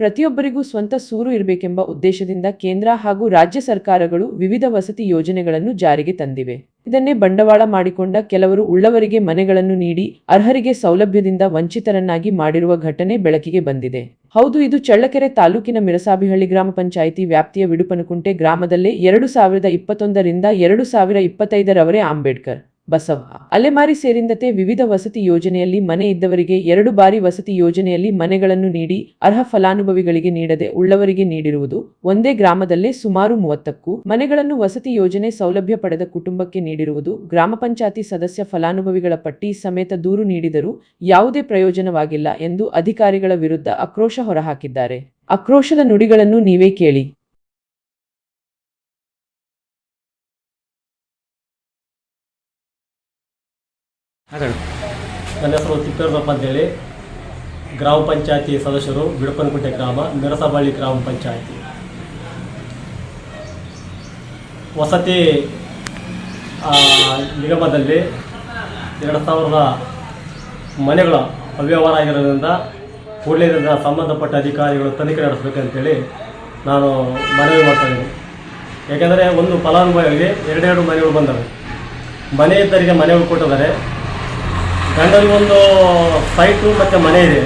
ಪ್ರತಿಯೊಬ್ಬರಿಗೂ ಸ್ವಂತ ಸೂರು ಇರಬೇಕೆಂಬ ಉದ್ದೇಶದಿಂದ ಕೇಂದ್ರ ಹಾಗೂ ರಾಜ್ಯ ಸರ್ಕಾರಗಳು ವಿವಿಧ ವಸತಿ ಯೋಜನೆಗಳನ್ನು ಜಾರಿಗೆ ತಂದಿವೆ. ಇದನ್ನೇ ಬಂಡವಾಳ ಮಾಡಿಕೊಂಡ ಕೆಲವರು ಉಳ್ಳವರಿಗೆ ಮನೆಗಳನ್ನು ನೀಡಿ ಅರ್ಹರಿಗೆ ಸೌಲಭ್ಯದಿಂದ ವಂಚಿತರನ್ನಾಗಿ ಮಾಡಿರುವ ಘಟನೆ ಬೆಳಕಿಗೆ ಬಂದಿದೆ. ಹೌದು, ಇದು ಚಳ್ಳಕೆರೆ ತಾಲೂಕಿನ ಮಿರಸಾಬಿಹಳ್ಳಿ ಗ್ರಾಮ ಪಂಚಾಯಿತಿ ವ್ಯಾಪ್ತಿಯ ವಿಡುಪನಕುಂಟೆ ಗ್ರಾಮದಲ್ಲೇ ಎರಡು ಸಾವಿರದ ಇಪ್ಪತ್ತೊಂದರಿಂದ ಎರಡು ಸಾವಿರ ಇಪ್ಪತ್ತೈದರವರೆ ಅಂಬೇಡ್ಕರ್. ಬಸವ. ಅಲೆಮಾರಿ ಸೇರಿದಂತೆ ವಿವಿಧ ವಸತಿ ಯೋಜನೆಯಲ್ಲಿ ಮನೆ ಇದ್ದವರಿಗೆ ಎರಡು ಬಾರಿ ವಸತಿ ಯೋಜನೆಯಲ್ಲಿ ಮನೆಗಳನ್ನು ನೀಡಿ ಅರ್ಹ ಫಲಾನುಭವಿಗಳಿಗೆ ನೀಡದೆ ಉಳ್ಳವರಿಗೆ ನೀಡಿರುವುದು ಒಂದೇ ಗ್ರಾಮದಲ್ಲೇ ಸುಮಾರು ಮೂವತ್ತಕ್ಕೂ. ಮನೆಗಳನ್ನು ವಸತಿ ಯೋಜನೆ ಸೌಲಭ್ಯ ಪಡೆದ ಕುಟುಂಬಕ್ಕೆ ನೀಡಿರುವುದು ಗ್ರಾಮ ಪಂಚಾಯತಿ ಸದಸ್ಯ ಫಲಾನುಭವಿಗಳ ಪಟ್ಟಿ ಸಮೇತ ದೂರು ನೀಡಿದರೂ ಯಾವುದೇ ಪ್ರಯೋಜನವಾಗಿಲ್ಲ ಎಂದು ಅಧಿಕಾರಿಗಳ ವಿರುದ್ಧ ಆಕ್ರೋಶ ಹೊರಹಾಕಿದ್ದಾರೆ. ಆಕ್ರೋಶದ ನುಡಿಗಳನ್ನು ನೀವೇ ಕೇಳಿ. ನನ್ನ ಹೆಸರು ಅಂತ ಅಂತೇಳಿ. ಗ್ರಾಮ ಪಂಚಾಯತಿ ಸದಸ್ಯರು ಬಿಡಪನಕುಂಟೆ ಗ್ರಾಮ ಮಿರಸಬಳ್ಳಿ ಗ್ರಾಮ ಪಂಚಾಯತಿ. ವಸತಿ ನಿಗಮದಲ್ಲಿ ಎರಡು ಸಾವಿರದ ಮನೆಗಳ ಅವ್ಯವಹಾರ ಆಗಿರೋದ್ರಿಂದ ಕೂಡಲೇ ಸಂಬಂಧಪಟ್ಟ ಅಧಿಕಾರಿಗಳು ತನಿಖೆ ನಡೆಸಬೇಕಂತೇಳಿ ನಾನು ಮನವಿ ಮಾಡ್ತಾ ಇದ್ದೀನಿ. ಯಾಕೆಂದರೆ ಒಂದು ಫಲಾನುಭವಿಗಳಿಗೆ ಎರಡೆರಡು ಮನೆಗಳು ಬಂದವೆ. ಮನೆ ಇದ್ದರಿಗೆ ಮನೆಗಳು ಕೊಟ್ಟಿದ್ದಾರೆ. ಗಂಡನಿಗೊಂದು ಸೈಟು ಮತ್ತು ಮನೆ ಇದೆ.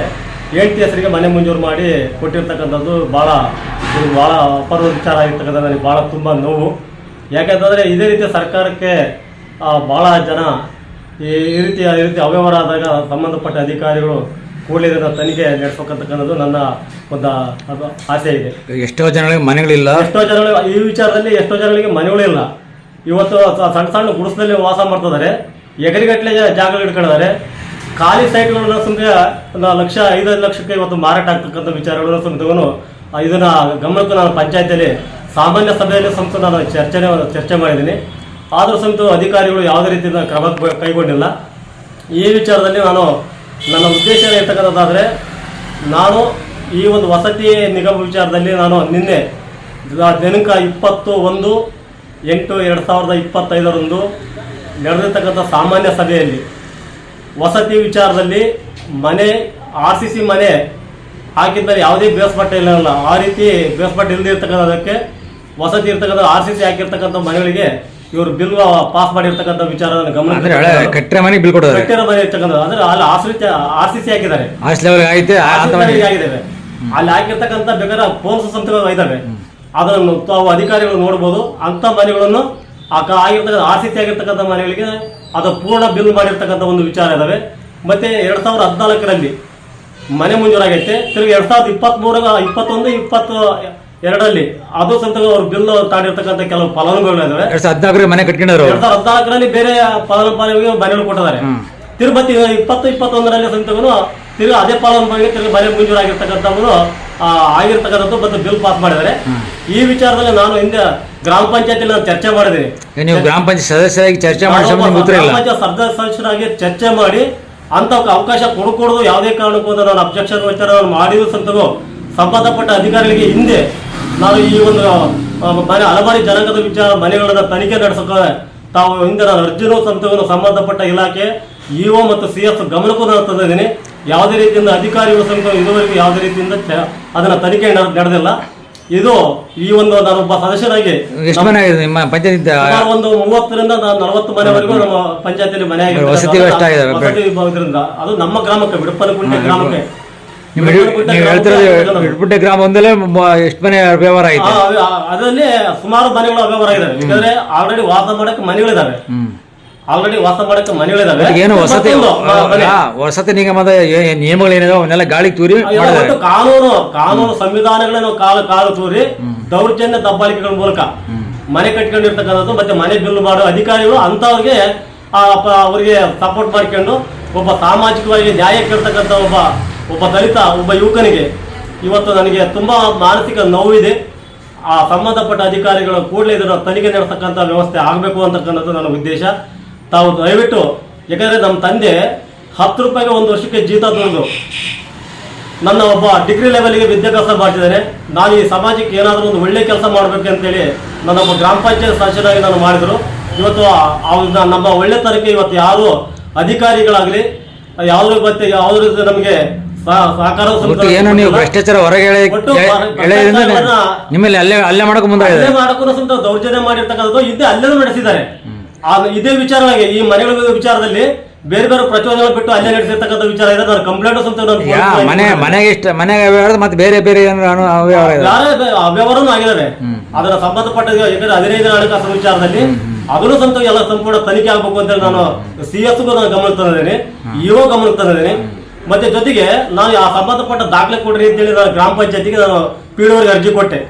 ಹೆಂಡತಿ ಹೆಸರಿಗೆ ಮನೆ ಮಂಜೂರು ಮಾಡಿ ಕೊಟ್ಟಿರ್ತಕ್ಕಂಥದ್ದು ಭಾಳ ಇದು ಭಾಳ ಅಪರ ವಿಚಾರ ಆಗಿರ್ತಕ್ಕಂಥ ನನಗೆ ಭಾಳ ತುಂಬ ನೋವು. ಯಾಕೆಂತಂದರೆ ಇದೇ ರೀತಿ ಸರ್ಕಾರಕ್ಕೆ ಭಾಳ ಜನ ಈ ಈ ರೀತಿ ಈ ರೀತಿ ಅವ್ಯವಹಾರ ಆದಾಗ ಸಂಬಂಧಪಟ್ಟ ಅಧಿಕಾರಿಗಳು ಕೂಡಲೇ ತನಿಖೆ ನಡೆಸ್ಬೇಕಂತಕ್ಕಂಥದ್ದು ನನ್ನ ಒಂದು ಅದು ಆಸೆ ಇದೆ. ಎಷ್ಟೋ ಜನಗಳಿಗೆ ಮನೆಗಳಿಲ್ಲ. ಎಷ್ಟೋ ಜನಗಳಿಗೆ ಈ ವಿಚಾರದಲ್ಲಿ ಎಷ್ಟೋ ಜನಗಳಿಗೆ ಮನೆಗಳಿಲ್ಲ ಇವತ್ತು ಸಣ್ಣ ಸಣ್ಣ ಗುಡಿಸಲಲ್ಲಿ ವಾಸ ಮಾಡ್ತಿದ್ದಾರೆ. ಎಕರೆಗಟ್ಟಲೆ ಜಾಗಗಳು ಇಟ್ಕೊಂಡಿದ್ದಾರೆ ಖಾಲಿ ಸೈಟ್ಗಳನ್ನ ಸುಮ್ಮನೆ ಒಂದು ಲಕ್ಷ, ಐದೈದು ಲಕ್ಷಕ್ಕೆ ಇವತ್ತು ಮಾರಾಟ ಆಗ್ತಕ್ಕಂಥ ವಿಚಾರಗಳನ್ನ ಸುಮ್ಮನೆ ಇದನ್ನ ಗಮನಕ್ಕೂ ನಾನು ಪಂಚಾಯತಿಯಲ್ಲಿ ಸಾಮಾನ್ಯ ಸಭೆಯಲ್ಲಿ ಸಂಸ್ಥೆ ನಾನು ಚರ್ಚೆ ಚರ್ಚೆ ಮಾಡಿದ್ದೀನಿ. ಆದರೂ ಸಮೇತ ಅಧಿಕಾರಿಗಳು ಯಾವುದೇ ರೀತಿಯ ಕ್ರಮ ಕೈಗೊಂಡಿಲ್ಲ. ಈ ವಿಚಾರದಲ್ಲಿ ನಾನು ನನ್ನ ಉದ್ದೇಶ ಇರ್ತಕ್ಕಂಥದ್ದಾದರೆ ನಾನು ಈ ಒಂದು ವಸತಿ ನಿಗಮ ವಿಚಾರದಲ್ಲಿ ನಾನು ನಿನ್ನೆ ದಿನಾಂಕ ಇಪ್ಪತ್ತು ಒಂದು ಎಂಟು ಎರಡು ಸಾವಿರದ ಇಪ್ಪತ್ತೈದರಂದು ನಡೆದಿರ್ತಕ್ಕಂಥ ಸಾಮಾನ್ಯ ಸಭೆಯಲ್ಲಿ ವಸತಿ ವಿಚಾರದಲ್ಲಿ ಮನೆ ಆರ್ ಸಿ ಸಿ ಮನೆ ಹಾಕಿದ್ಮೇಲೆ ಯಾವುದೇ ಬೇಸ್ಪಟ್ಟ ಇಲ್ಲ ಆ ರೀತಿ ಬೇಸ್ಪಟ್ಟ ಇಲ್ಲದೆ ಇರ್ತಕ್ಕಂಥದಕ್ಕೆ ವಸತಿ ಇರ್ತಕ್ಕಂಥ ಆರ್ ಸಿ ಸಿ ಹಾಕಿರ್ತಕ್ಕಂಥ ಮನೆಗಳಿಗೆ ಇವರು ಬಿಲ್ ಪಾಸ್ ಮಾಡಿರ್ತಕ್ಕಂಥ ವಿಚಾರ ಗಮನ ಕಟ್ಟರೆ ಮನೆಗೆ ಬಿಲ್ ಕೊಡೋದು. ಕಟ್ಟಿರೋ ಮನೆ ಇರ್ತಕ್ಕಂಥ ಅಂದ್ರೆ ಅಲ್ಲಿ ಆಶ್ರಿತ ಆರ್ ಸಿ ಸಿ ಹಾಕಿದ್ದಾರೆ. ಮನೆ ಆಗಿದ್ದಾವೆ ಅಲ್ಲಿ ಹಾಕಿರ್ತಕ್ಕಂಥ ಬೇಕಾದ್ರೆ ಪೊಲೀಸ್ ಸಂಸ್ಥೆಗಳು ಇದ್ದಾವೆ ಅದನ್ನು ತಾವು ಅಧಿಕಾರಿಗಳು ನೋಡ್ಬೋದು. ಅಂತ ಮನೆಗಳನ್ನು ಆಗಿರ್ತಕ್ಕಂಥ ಆರ್ ಸಿ ಸಿ ಆಗಿರ್ತಕ್ಕಂಥ ಮನೆಗಳಿಗೆ ಅದು ಪೂರ್ಣ ಬಿಲ್ ಮಾಡಿರ್ತಕ್ಕಂಥ ಒಂದು ವಿಚಾರ ಇದಾವೆ. ಮತ್ತೆ ಎರಡ್ ಸಾವಿರದ ಹದಿನಾಲ್ಕರಲ್ಲಿ ಮನೆ ಮಂಜೂರಾಗೈತೆ. ತಿರುಗಿ ಎರಡ್ ಸಾವಿರದ ಇಪ್ಪತ್ತ್ ಇಪ್ಪತ್ತೊಂದು ಇಪ್ಪತ್ತು ಎರಡರಲ್ಲಿ ಅದು ಸಂತ ಅವ್ರ ಬಿಲ್ ತಾಡಿರ್ತಕ್ಕಂಥ ಕೆಲವು ಫಲಾನುಭವಿಗಳಿದಾವೆ ಎರಡ್ ಸಾವಿರದ ಹದಿನಾಲ್ಕರ ಮನೆ ಕಟ್ಕೊಂಡವ್ರು ಎರಡ್ ಸಾವಿರದ ಹದಿನಾಲ್ಕರಲ್ಲಿ ಬೇರೆ ಫಲಾನುಭವಿಗಳಿಗೆ ಮನೆಗಳು ಕೊಟ್ಟಿದ್ದಾರೆ. ತಿರುಪತಿ ಇಪ್ಪತ್ತು ಇಪ್ಪತ್ತೊಂದರಲ್ಲಿ ಸಂತಗೂ ತಿರುಗಿ ಅದೇ ಫಲಾನುಭವಿಗೆ ತಿರುಗಿ ಮನೆ ಮಂಜೂರಾಗಿರ್ತಕ್ಕಂಥವರು ಆಗಿರ್ತಕ್ಕಂಥದ್ದು ಮತ್ತು ಬಿಲ್ ಪಾಸ್ ಮಾಡಿದ್ದಾರೆ. ಈ ವಿಚಾರದಲ್ಲಿ ನಾನು ಹಿಂದೆ ಗ್ರಾಮ ಪಂಚಾಯತಿಯಲ್ಲಿ ನಾನು ಚರ್ಚೆ ಮಾಡಿದ್ರಿ. ನೀವು ಗ್ರಾಮ ಪಂಚಾಯತ್ ಸದಸ್ಯರಾಗಿ ಚರ್ಚೆ ಮಾಡಿ ಗ್ರಾಮ ಪಂಚಾಯತ್ ಸದಸ್ಯರಾಗಿ ಚರ್ಚೆ ಮಾಡಿ ಅಂತ ಅವಕಾಶ ಕೊಡಕೂಡದು ಯಾವುದೇ ಕಾರಣಕ್ಕೂ ಅಂತ ನಾನು ಅಬ್ಜೆಕ್ಷನ್ ವಿಚಾರ ಮಾಡಿದ್ರು ಸಂತಗೂ ಸಂಬಂಧಪಟ್ಟ ಅಧಿಕಾರಿಗಳಿಗೆ ಹಿಂದೆ ನಾನು ಈ ಒಂದು ಮನೆ ಹಲವಾರು ಜನಾಂಗದ ವಿಚಾರ ಮನೆಗಳನ್ನ ತನಿಖೆ ನಡೆಸಕ ತಾವು ಹಿಂದೆ ನಾನು ಅರ್ಜಿನೂ ಸಂತಗೂ ಸಂಬಂಧಪಟ್ಟ ಇಲಾಖೆ ಇಒ ಮತ್ತು ಸಿ ಎಸ್ ಗಮನಕ್ಕೂ ನಾನು ತಂದಿದ್ದೀನಿ. ಯಾವುದೇ ರೀತಿಯಿಂದ ಅಧಿಕಾರಿಗಳು ಸಂಘ ಇದುವರೆಗೂ ಯಾವುದೇ ರೀತಿಯಿಂದ ಅದನ್ನ ತನಿಖೆ ನಡೆದಿಲ್ಲ. ಇದು ಈ ಒಂದು ನಾನೊಬ್ಬ ಸದಸ್ಯರಾಗಿ ಎಷ್ಟು ಮನೆ ಆಗಿದೆ? ನಿಮ್ಮ ಪಂಚಾಯತ್ ಸುಮಾರು ಒಂದು ಮೂವತ್ತರಿಂದ ನಾ- ನಲವತ್ತು ಮನೆವರೆಗೂ ನಮ್ಮ ಪಂಚಾಯತಿಯಲ್ಲಿ ಮನೆ ಆಗಿದೆ. ವಸತಿ ವ್ಯವಸ್ಥೆ ಆಗಿದೆ. ವಸತಿ ವಿಭಾಗದಿಂದ ಅದು ನಮ್ಮ ಗ್ರಾಮಕ್ಕೆ ಬಿಡಪನಕುಂಟೆ ಗ್ರಾಮಕ್ಕೆ. ನಿಮ್ಮ ನೀವು ಹೇಳ್ತಿರೋದು ಇಡ್ಪುಟ್ಟೆ ಗ್ರಾಮ ಒಂದಲ್ಲೇ ಮ- ಎಷ್ಟು ಮನೆ ವ್ಯವಹಾರ ಆ, ಐತೆ ಆ, ಅದರಲ್ಲಿ ಸುಮಾರು ಮನೆಗಳು ಅವ್ಯವಹಾರ ಇದಾವೆ ಯಾಕಂದ್ರೆ ಆಲ್ರೆಡಿ ವಾಸ ಮಾಡಕ್ಕೆ ಮನೆಗಳಿದಾವೆ. ಆಲ್ರೆಡಿ ವಾಸ ಮಾಡಕ್ಕೆ ಮನೆಗಳಿದಾವೆ ಏನು ವಸತಿ ನಿಗಮದ ನಿಯಮಗಳು ಏನಿದಾವೆ ಅವನ್ನೆಲ್ಲ ಗಾಳಿಗೆ ತೂರಿ ಕಾನೂನು ಕಾನೂನು ಸಂವಿಧಾನಗಳನ್ನು ಕಾಲು ಕಾಲು ತೂರಿ ದೌರ್ಜನ್ಯ ದಬ್ಬಾಳಿಕೆಗಳ ಮೂಲಕ. ಮನೆ ಕಟ್ಕೊಂಡಿರ್ತಕ್ಕಂಥದ್ದು ಮತ್ತೆ ಮನೆ ಬಿಲ್ ಮಾಡೋ ಅಧಿಕಾರಿಗಳು ಅಂತವ್ರಿಗೆ ಅವರಿಗೆ ಸಪೋರ್ಟ್ ಮಾಡ್ಕೊಂಡು ಒಬ್ಬ ಸಾಮಾಜಿಕವಾಗಿ ನ್ಯಾಯ ಕೇಳ್ತಕ್ಕಂಥ ಒಬ್ಬ ಒಬ್ಬ ದಲಿತ ಒಬ್ಬ ಯುವಕನಿಗೆ ಇವತ್ತು ನನಗೆ ತುಂಬಾ ಮಾನಸಿಕ ನೋವಿದೆ. ಆ ಸಂಬಂಧಪಟ್ಟ ಅಧಿಕಾರಿಗಳು ಕೂಡಲೇ ಇದರ ತನಿಖೆ ನಡೆಸ್ತಕ್ಕಂಥ ವ್ಯವಸ್ಥೆ ಆಗಬೇಕು ಅಂತಕ್ಕಂಥದ್ದು ನನ್ನ ಉದ್ದೇಶ. ತಾವು ದಯವಿಟ್ಟು ಯಾಕಂದ್ರೆ ನಮ್ಮ ತಂದೆ ಹತ್ತು ರೂಪಾಯಿಗೆ ಒಂದು ವರ್ಷಕ್ಕೆ ಜೀತ ತಂದು ನನ್ನ ಒಬ್ಬ ಡಿಗ್ರಿ ಲೆವೆಲ್ಗೆ ವಿದ್ಯಾಭ್ಯಾಸ ಮಾಡ್ತಿದ್ದೇನೆ ನಾನು ಈ ಸಮಾಜಕ್ಕೆ ಏನಾದರೂ ಒಂದು ಒಳ್ಳೆ ಕೆಲಸ ಮಾಡಬೇಕು ಅಂತೇಳಿ ನನ್ನ ಒಬ್ಬ ಗ್ರಾಮ ಪಂಚಾಯತ್ ಸದಸ್ಯರಾಗಿ ನಾನು ಮಾಡಿದರು. ಇವತ್ತು ಅವ್ರನ್ನ ನಮ್ಮ ಒಳ್ಳೆತನಕ್ಕೆ ಇವತ್ತು ಯಾರು ಅಧಿಕಾರಿಗಳಾಗಲಿ ಯಾವುದ್ರ ಮತ್ತೆ ಯಾವುದ್ರ ನಮಗೆ ಸಹಕಾರ ನೀವು ಭ್ರಷ್ಟಾಚಾರ ಹೊರಗೆ ನಿಮ್ಮಲ್ಲಿ ಅಲ್ಲೇ ಅಲ್ಲೇ ಮಾಡಕ್ಕೆ ಮುಂದೆ ಅಲ್ಲೇ ಮಾಡಕ್ಕೂ ಸಹಿತ ದೌರ್ಜನ್ಯ ಮಾಡಿರ್ತಕ್ಕಂಥದ್ದು ಇದೇ ಅಲ್ಲೇ ನಡೆಸಿದ್ದಾರೆ. ಇದೇ ವಿಚಾರವಾಗಿ ಈ ಮನೆಗಳ ವಿಚಾರದಲ್ಲಿ ಬೇರೆ ಬೇರೆ ಪ್ರಚೋದನೆ ಬಿಟ್ಟು ಅಲ್ಲೇ ನಡೆಸಿರ್ತಕ್ಕಂಥ ವಿಚಾರ ಇದೆ. ನಾನು ಕಂಪ್ಲೇಂಟ್ ಸಹಿತ ನಾನು ಮನೆ ಮನೆಗೆ ಇಷ್ಟ ಮನೆಗೆ ವ್ಯವಹಾರ ಮತ್ತೆ ಬೇರೆ ಬೇರೆ ಏನಾದ್ರು ಅನು- ಅವ್ಯವಹಾರ ಅವ್ಯವಹಾರನೂ ಆಗಿದ್ದಾರೆ ಅದರ ಸಂಬಂಧಪಟ್ಟ ಯಾಕಂದ್ರೆ ಹದಿನೈದು ಹಣಕಾಸು ವಿಚಾರದಲ್ಲಿ ಅದನ್ನು ಸಂತ ಎಲ್ಲ ಸಂಪೂರ್ಣ ತನಿಖೆ ಆಗ್ಬೇಕು ಅಂತ ಹೇಳಿ ನಾನು ಸಿ ಎಸ್ ನಾನು ಗಮನ ತಂದಿದ್ದೇನೆ. ಇಒ ಗಮನ ತಂದಿದ್ದೇನೆ. ಮತ್ತೆ ಜೊತೆಗೆ ನಾನು ಆ ಸಂಬಂಧಪಟ್ಟ ದಾಖಲೆ ಕೊಡ್ರಿ ಅಂತೇಳಿ ನಾನು ಗ್ರಾಮ ಪಂಚಾಯತಿಗೆ ನಾನು ಪೀಡೋರಿಗೆ ಅರ್ಜಿ ಕೊಟ್ಟೆ.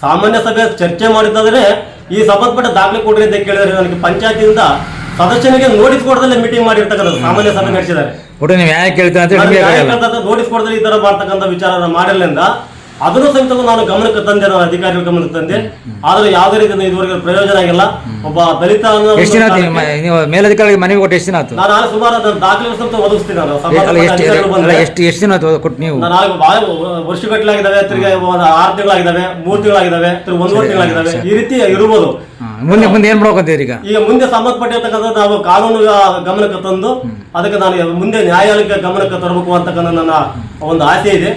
ಸಾಮಾನ್ಯ ಸಭೆ ಚರ್ಚೆ ಮಾಡಿದ್ದಾದ್ರೆ ಈ ಸಂಬಂಧಪಟ್ಟ ದಾಖಲೆ ಕೊಡ್ರಿ ಅಂತ ಕೇಳಿದ್ರೆ ನನಗೆ ಪಂಚಾಯತಿಯಿಂದ ಸದಸ್ಯನಿಗೆ ನೋಟಿಸ್ ಕೊಡದಲ್ಲೇ ಮೀಟಿಂಗ್ ಮಾಡಿರ್ತಕ್ಕಂಥ ಸಾಮಾನ್ಯ ಸಭೆ ನಡೆಸಿದ್ದಾರೆ ಒಟ್ಟು ನೀವು ಯಾಕೆ ಕೇಳ್ತೀರ ಅಂತ ನಿಮಗೆ ಗೊತ್ತಾಗಲ್ಲ. ನೋಟಿಸ್ ಕೊಡದಲ್ಲಿ ಈ ತರ ಮಾಡ್ತಕ್ಕಂಥ ವಿಚಾರ ಮಾಡಿರಲಿಲ್ಲ ಅದನ್ನು ಸಹಿತ ನಾನು ಗಮನಕ್ಕೆ ತಂದೆ ನಾನು ಅಧಿಕಾರಿಗಳ ಗಮನಕ್ಕೆ ತಂದೆ. ಆದ್ರೆ ಯಾವುದೇ ರೀತಿಯಿಂದ ಇದುವರೆಗೆ ಪ್ರಯೋಜನ ಆಗಿಲ್ಲ. ಒಬ್ಬ ದಲಿತ ಎಷ್ಟು ದಿನ ಆಯ್ತು ನಿಮ್ಮ- ನೀವು ಮೇಲಧಿಕಾರಿಗೆ ಮನೆಗೆ ಕೊಟ್ಟು ಎಷ್ಟು ದಿನ ಆಯ್ತು? ನಾನು ಆಗ ಸುಮಾರು ಅದನ್ನ ದಾಖಲೆ ಸಹಿತ ಒದಗಿಸ್ತೀನಿ ನಾನು. ಅಲ್ಲ ಎಷ್ಟು ಅಧಿಕಾರಿಗಳು ಅಲ್ಲ ಬಂದ್ರೆ ಎಷ್ಟು ಎಷ್ಟು ದಿನ ಆಯ್ತು ಕೊಟ್ಟು ನೀವು? ನಾನು ಆಗ ಬಹಳ ವರ್ಷಗಟ್ಟಲೆ ಆಗಿದಾವೆ ತಿರ್ಗಿ ಒಂದು ಆರು ತಿಂಗಳಾಗಿದ್ದಾವೆ ಮೂರು ತಿಂಗಳಾಗಿದ್ದಾವೆ ತಿರ್ಗಿ ಒಂದೂವರೆ ತಿಂಗಳಾಗಿದ್ದಾವೆ ಈ ರೀತಿ ಇರ್ಬೋದು. ಹಾ, ಮುಂದೆ ಮುಂದೆ ಏನ್ ಮಾಡ್ಬೇಕಂತೀರಿ ಈಗ? ಈಗ ಮುಂದೆ ಸಂಬಂಧಪಟ್ಟಿರ್ತಕ್ಕಂಥ ನಾವು ಕಾನೂನು ಗಮನಕ್ಕೆ ತಂದು ಅದಕ್ಕೆ ನಾನು ಮುಂದೆ ನ್ಯಾಯಾಲಯಕ್ಕೆ ಗಮನಕ್ಕೆ ತರಬೇಕು ಅಂತಕ್ಕಂಥ ನನ್ನ ಒಂದು ಆಸೆ ಇದೆ.